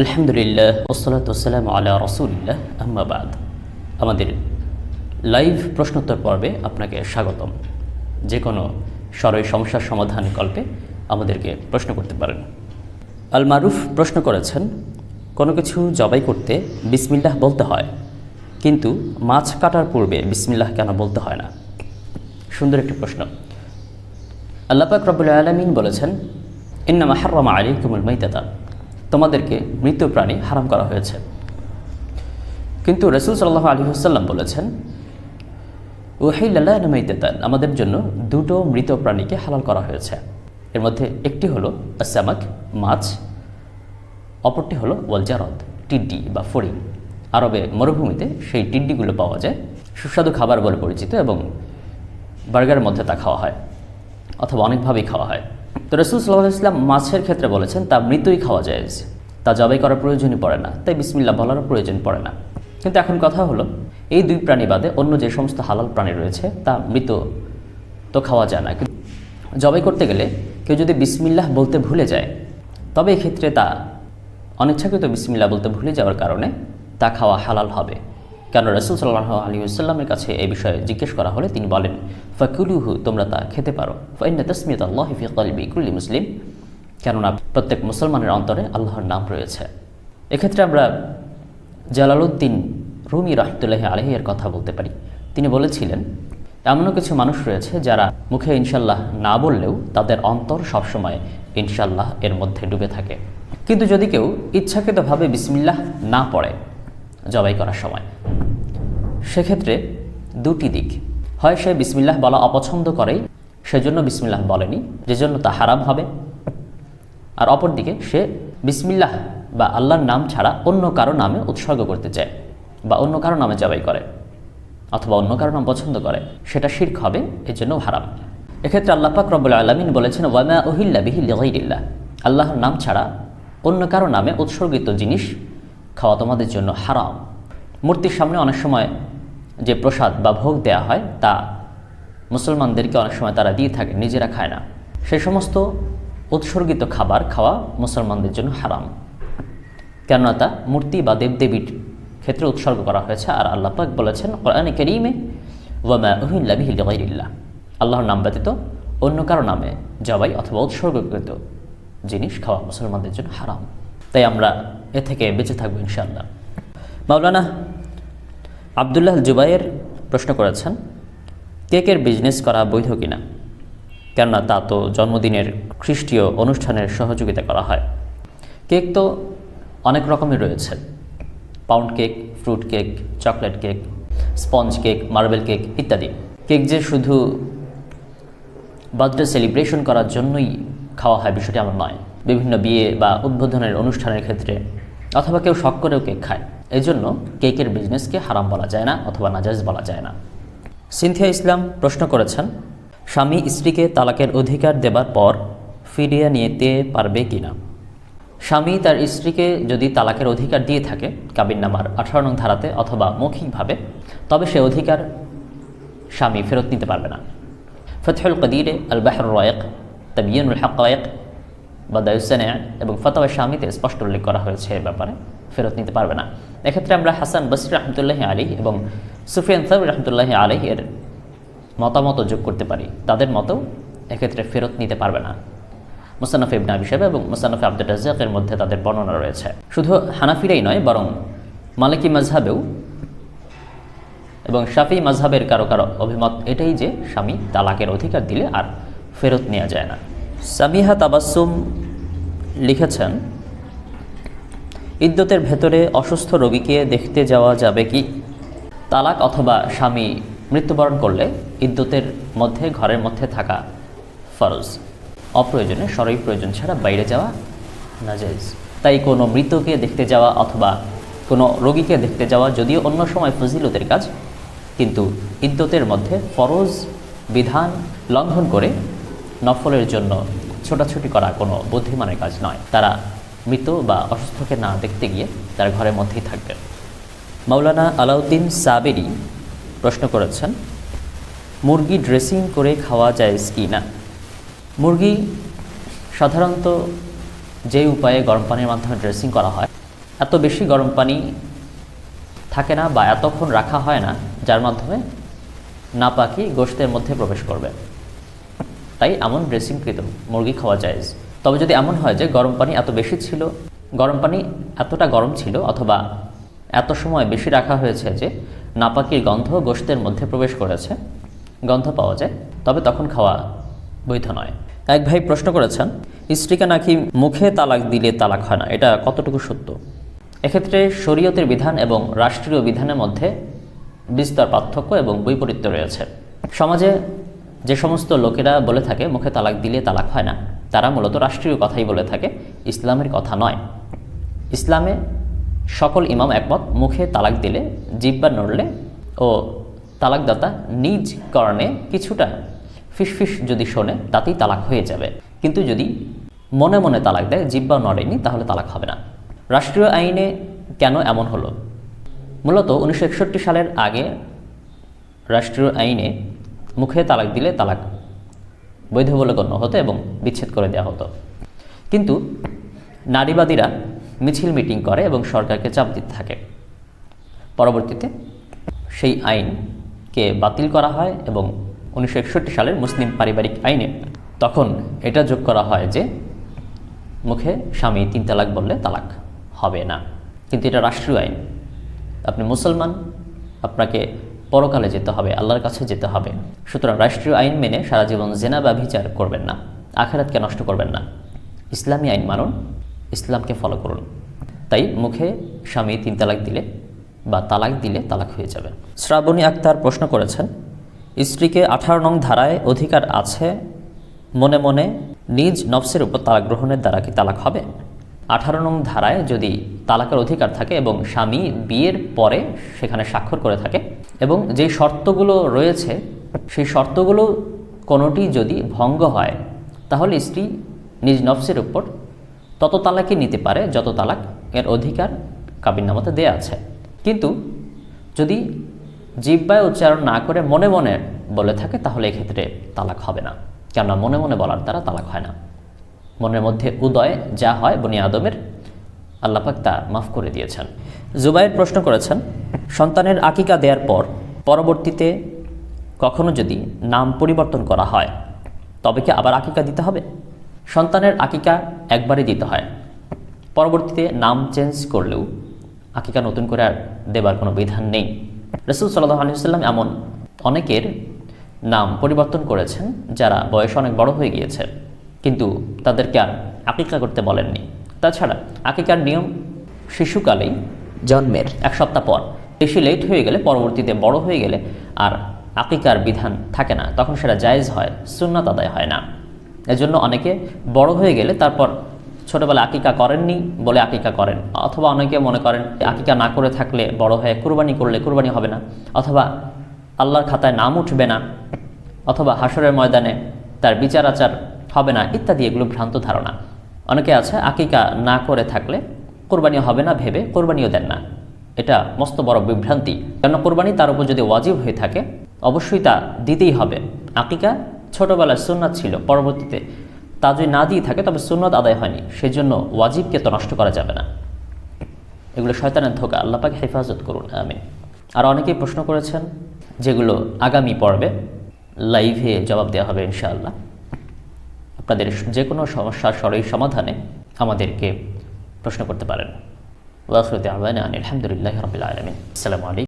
আলহামদুলিল্লাহ ওসলাত ওসালাম আল্লাহ রসুলিল্লাহ আহমাবাদ আমাদের লাইভ প্রশ্নোত্তর পর্বে আপনাকে স্বাগতম। যে কোনো সরই সমস্যার সমাধান কল্পে আমাদেরকে প্রশ্ন করতে পারেন। আল মারুফ প্রশ্ন করেছেন, কোনো কিছু জবাই করতে বিসমিল্লাহ বলতে হয়, কিন্তু মাছ কাটার পূর্বে বিসমিল্লাহ কেন বলতে হয় না? সুন্দর একটি প্রশ্ন। আল্লাপাক রব্বুল আলমিন বলেছেন, ইন্নামা হার্রামা আলী কুমুল মাইতাতা। তোমাদেরকে মৃত প্রাণী হারাম করা হয়েছে। কিন্তু রসুল সাল্লাহ আলী হাসাল্লাম বলেছেন ওহিল্লাহ মাইতাতান আমাদের জন্য দুটো মৃত প্রাণীকে হালাল করা হয়েছে। এর মধ্যে একটি হলো আসামাক মাছ, অপরটি হলো ওয়ালজারদ, টিড্ডি বা ফড়িং। আরবে মরুভূমিতে সেই টিড্ডিগুলো পাওয়া যায়। সুস্বাদু খাবার বলে পরিচিত এবং বার্গারের মধ্যে তা খাওয়া হয় অথবা অনেকভাবেই খাওয়া হয়। তো রসুল সাল্লাহ ইসলাম মাছের ক্ষেত্রে বলেছেন, তা মৃতই খাওয়া যায় তা জবাই করার প্রয়োজনই পড়ে না, তাই বিসমিল্লা বলারও প্রয়োজন পড়ে না। কিন্তু এখন কথা হলো, এই দুই প্রাণী বাদে অন্য যে সমস্ত হালাল প্রাণী রয়েছে, তা মৃত তো খাওয়া যায় না। কিন্তু জবাই করতে গেলে কেউ যদি বিসমিল্লাহ বলতে ভুলে যায়, তবে এক্ষেত্রে তা অনিচ্ছাকৃত বিসমিল্লা বলতে ভুলে যাওয়ার কারণে তা খাওয়া হালাল হবে। কেন রসুল সাল্লাহ আলী আসাল্লামের কাছে এই বিষয়ে জিজ্ঞেস করা হলে তিনি বলেন, ফকুলুহু, তোমরা তা খেতে পারো। ফাইন্না তসমিয়ত আল্লাহ ফি কুল্লি মুসলিম। কেননা প্রত্যেক মুসলমানের অন্তরে আল্লাহর নাম রয়েছে। এক্ষেত্রে আমরা জালালউদ্দিন রুমি রহমতুল্লাহ আলহিয়ের কথা বলতে পারি। তিনি বলেছিলেন, এমনও কিছু মানুষ রয়েছে যারা মুখে ইনশাল্লাহ না বললেও তাদের অন্তর সবসময় ইনশাল্লাহ এর মধ্যে ডুবে থাকে। কিন্তু যদি কেউ ইচ্ছাকৃতভাবে বিসমিল্লাহ না পড়ে জবাই করার সময়, সেক্ষেত্রে দুটি দিক। হয় সে বিসমিল্লাহ বলা অপছন্দ করেই, সেজন্য বিসমিল্লাহ বলেনি যে জন্য তা হারাম হবে। আর অপরদিকে সে বিসমিল্লাহ বা আল্লাহর নাম ছাড়া অন্য কারও নামে উৎসর্গ করতে চায় বা অন্য কারও নামে জবাই করে অথবা অন্য কারও নাম পছন্দ করে। সেটা শির্ক হবে এর জন্য হারাম। এক্ষেত্রে আল্লাহ পাক রব্বুল আলমিন বলেছেন, ওয়ামা উহিল্লা বিহিল্লা আল্লাহর নাম ছাড়া অন্য কারও নামে উৎসর্গিত জিনিস খাওয়া তোমাদের জন্য হারাম। মূর্তির সামনে অনেক সময় যে প্রসাদ বা ভোগ দেয়া হয়, তা মুসলমানদেরকে অনেক সময় তারা দিয়ে থাকে, নিজেরা খায় না। সেই সমস্ত উৎসর্গিত খাবার খাওয়া মুসলমানদের জন্য হারাম। কেননা তা মূর্তি বা দেবদেবীর ক্ষেত্রে উৎসর্গ করা হয়েছে। আর আল্লাহ পাক বলেছেন, কোরআনে করিমে ওয়ামা আল্লাহর নাম ব্যতীত অন্য কারও নামে জবাই অথবা উৎসর্গকৃত জিনিস খাওয়া মুসলমানদের জন্য হারাম। তাই আমরা এ থেকে বেঁচে থাকব ইনশাআল্লাহ। মাওলানা আবদুল্লাহ জুবাইয়ের প্রশ্ন করেছেন, কেকের বিজনেস করা বৈধ কিনা? কেননা তা তো জন্মদিনের খ্রিস্টীয় অনুষ্ঠানের সহযোগিতা করা হয়। কেক তো অনেক রকমের রয়েছে। Pound cake fruit cake chocolate cake sponge cake marble cake ইত্যাদি। কেক যে শুধু বার্থডে সেলিব্রেশন করার জন্যই খাওয়া হয় বিষয়টি আমার নয়। বিভিন্ন বিয়ে বা উদ্বোধনের অনুষ্ঠানের ক্ষেত্রে অথবা কেউ শখ করেও কেক খায়। এই জন্য কেকের বিজনেসকে হারাম বলা যায় না অথবা নাজাজ বলা যায় না। সিনথিয়া ইসলাম প্রশ্ন করেছেন স্বামী স্ত্রীকে তালাকের অধিকার দেবার পর ফিরিয়ে নিতে পারবে কি না স্বামী তার স্ত্রীকে যদি তালাকের অধিকার দিয়ে থাকে কাবিননামার আঠারো নং ধারাতে অথবা মৌখিকভাবে, তবে সে অধিকার স্বামী ফেরত নিতে পারবে না। ফতহুল কদিরে আল বাহর রয়েক, তাবিয়নুল হাকায়েক বা দায়ুসানে এবং ফতোয়া স্বামীতে স্পষ্ট উল্লেখ করা হয়েছে এর ব্যাপারে, ফেরত নিতে পারবে না। এক্ষেত্রে আমরা হাসান বসির রহমতুল্লাহ আলী এবং সুফিয়ান সাহেব রহমতুল্লাহ আলী এর মতামত যোগ করতে পারি। তাদের মতো এক্ষেত্রে ফেরত নিতে পারবে না। মুসানফ ইবনা হিসেবে এবং মুসানফ আব্দুল রাজ্জাকের মধ্যে তাদের বর্ণনা রয়েছে। শুধু হানাফিরাই নয়, বরং মালিকি মাজহাবেও এবং শাফি মাজহাবের কারও কারও অভিমত এটাই যে স্বামী তালাকের অধিকার দিলে আর ফেরত নেওয়া যায় না। সামিহা তাবাসুম লিখেছেন, ইদ্যতের ভেতরে অসুস্থ রোগীকে দেখতে যাওয়া যাবে কি? তালাক অথবা স্বামী মৃত্যুবরণ করলে ইদ্যতের মধ্যে, ঘরের মধ্যে থাকা ফরজ। অপ্রয়োজনে সরই প্রয়োজন ছাড়া বাইরে যাওয়া নাজাইজ তাই কোনো মৃতকে দেখতে যাওয়া অথবা কোনো রোগীকে দেখতে যাওয়া যদিও অন্য সময় ফজিলতের কাজ, কিন্তু ইদ্যতের মধ্যে ফরজ বিধান লঙ্ঘন করে নফলের জন্য ছোটাছুটি করা কোনো বুদ্ধিমানের কাজ নয়। তারা মৃত বা অসুস্থকে না দেখতে গিয়ে তার ঘরের মধ্যেই থাকবেন মাওলানা আলাউদ্দিন সাবেরি প্রশ্ন করেছেন, মুরগি ড্রেসিং করে খাওয়া যায় কি না? মুরগি সাধারণত যে উপায়ে গরম পানির মাধ্যমে ড্রেসিং করা হয়, এত বেশি গরম পানি থাকে না বা এতক্ষণ রাখা হয় না, যার মাধ্যমে নাপাকি গোশতের মধ্যে প্রবেশ করবে। তাই এমন ড্রেসিংকৃত মুরগি খাওয়া যায়। তবে যদি এমন হয় যে গরম পানি এত বেশি ছিল, গরম পানি এতটা গরম ছিল অথবা এত সময় বেশি রাখা হয়েছে যে নাপাকির গন্ধ গোশতের মধ্যে প্রবেশ করেছে। গন্ধ পাওয়া যায়, তবে তখন খাওয়া বৈধ নয়। এক ভাই প্রশ্ন করেছেন, স্ত্রীকে নাকি মুখে তালাক দিলে তালাক হয় না? এটা কতটুকু সত্য? এক্ষেত্রে শরীয়তের বিধান এবং রাষ্ট্রীয় বিধানের মধ্যে বিস্তর পার্থক্য এবং বৈপরীত্য রয়েছে। সমাজে যে সমস্ত লোকেরা বলে থাকে, মুখে তালাক দিলে তালাক হয় না, তারা মূলত রাষ্ট্রীয় কথাই বলে থাকে, ইসলামের কথা নয়। ইসলামে সকল ইমাম একমত, মুখে তালাক দিলে, জিব্বা নড়লে ও তালাকদাতা নিজ কারণে কিছুটা ফিসফিস যদি শোনে, তাতেই তালাক হয়ে যাবে। কিন্তু যদি মনে মনে তালাক দেয়, জিব্বা নড়েনি, তাহলে তালাক হবে না। রাষ্ট্রীয় আইনে কেন এমন হলো? মূলত উনিশশো একষট্টি সালের আগে রাষ্ট্রীয় আইনে মুখে তালাক দিলে তালাক বৈধ বলে গণ্য হতো এবং বিচ্ছেদ করে দেওয়া হতো। কিন্তু নারীবাদীরা মিছিল মিটিং করে এবং সরকারকে চাপ দিতে থাকে। পরবর্তীতে সেই আইনকে বাতিল করা হয় এবং উনিশশো একষট্টি সালের মুসলিম পারিবারিক আইনে তখন এটা যোগ করা হয় যে মুখে স্বামী তিন তালাক বললে তালাক হবে না। কিন্তু এটা রাষ্ট্রীয় আইন। আপনি মুসলমান, আপনাকে পরকালে যেতে হবে, আল্লাহর কাছে যেতে হবে। সুতরাং রাষ্ট্রীয় আইন মেনে সারা জীবন জেনা বা বিচার করবেন না, আখেরাতকে নষ্ট করবেন না। ইসলামী আইন মানুন ইসলামকে ফলো করুন। তাই মুখে স্বামী তিন তালাক দিলে বা তালাক দিলে তালাক হয়ে যাবে। শ্রাবণী আক্তার প্রশ্ন করেছেন, স্ত্রীকে আঠারো নং ধারায় অধিকার আছে, মনে মনে নিজ নফসের উপর তালাক গ্রহণের দ্বারা কি তালাক হবে? আঠারো নং ধারায় যদি তালাকের অধিকার থাকে এবং স্বামী বিয়ের পরে সেখানে স্বাক্ষর করে থাকে এবং যেই শর্তগুলো রয়েছে, সেই শর্তগুলো কোনোটি যদি ভঙ্গ হয়, তাহলে স্ত্রী নিজ নফসের উপর তত তালাকই নিতে পারে, যত তালাক এর অধিকার কাবিননামাতে দেয়া আছে। কিন্তু যদি জিব্বায় উচ্চারণ না করে মনে মনে বলে থাকে, তাহলে এক্ষেত্রে তালাক হবে না। কেননা মনে মনে বলার দ্বারা তালাক হয় না। মনের মধ্যে উদয় যা হয় বনি আদমের আল্লাপাক তা মাফ করে দিয়েছেন। জুবাইর প্রশ্ন করেছেন, সন্তানের আকিকা দেওয়ার পর পরবর্তীতে কখনো যদি নাম পরিবর্তন করা হয়, তবে কি আবার আকিকা দিতে হবে? সন্তানের আকিকা একবারই দিতে হয়। পরবর্তীতে নাম চেঞ্জ করলেও আকিকা নতুন করে আর দেবার কোনো বিধান নেই। রসুল সাল্লাহ আলী সাল্লাম এমন অনেকের নাম পরিবর্তন করেছেন যারা বয়স অনেক বড় হয়ে গিয়েছে, কিন্তু তাদেরকে আর আকিকা করতে বলেননি। তাছাড়া আকিকার নিয়ম শিশুকালেই জন্মের এক সপ্তাহ পর। বেশি লেট হয়ে গেলে পরবর্তীতে বড় হয়ে গেলে আর আকিকার বিধান থাকে না, তখন সেটা জায়েজ হয়, সুন্নাত আদায় হয় না। এজন্য অনেকে বড় হয়ে গেলে তারপর ছোটবেলায় আকিকা করেননি বলে আকিকা করেন। অথবা অনেকে মনে করেন আকিকা না করে থাকলে বড় হয়ে কুরবানি করলে কুরবানি হবে না। অথবা আল্লাহর খাতায় নাম উঠবে না। অথবা হাসরের ময়দানে তার বিচার আচার হবে না ইত্যাদি এগুলো ভ্রান্ত ধারণা। অনেকে আছে আকিকা না করে থাকলে কোরবানি হবে না ভেবে কোরবানিও দেন না। এটা মস্ত বড় বিভ্রান্তি। কেন কোরবানি তার উপর যদি ওয়াজিব হয়ে থাকে, অবশ্যই তা দিতেই হবে। আকিকা ছোটোবেলায় সুন্নাত ছিল, পরবর্তীতে তা যদি না দিয়ে থাকে, তবে সুন্নত আদায় হয়নি। সেজন্য ওয়াজিবকে তো নষ্ট করা যাবে না। এগুলো শয়তানের ধোকা। আল্লাপাকে হেফাজত করুন আমি আর অনেকেই প্রশ্ন করেছেন, যেগুলো আগামী পর্বে লাইভে জবাব দেওয়া হবে ইনশাআল্লাহ। আপনাদের যে কোনো সমস্যার সরই সমাধানে আমাদেরকে প্রশ্ন করতে পারেন। ওয়াখরুদ্দি আলহামদুলিল্লাহ রবিল আলমিন। আসসালামু আলাইকুম।